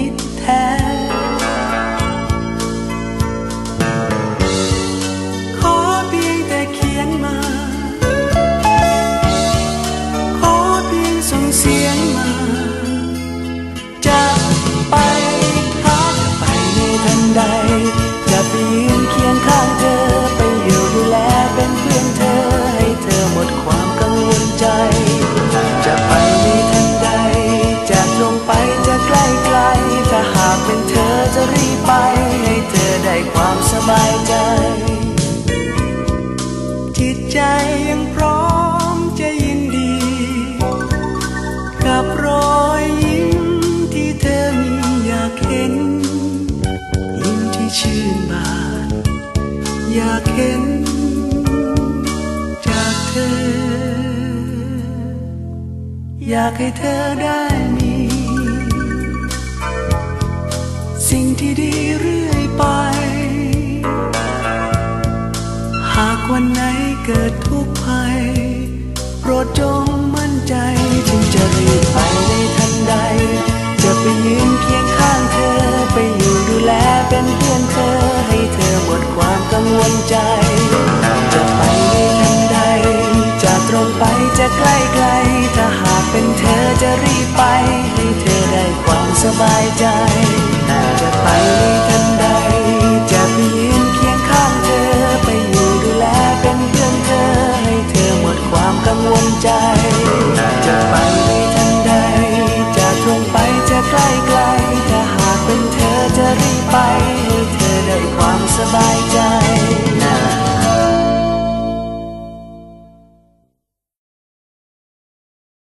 ิ อากเห็นจากเธอ อยากให้เธอได้มี สิ่งที่ดีเรื่อยไป หากวันไหนเกิดทุกข์ภัยโปรดจง I die.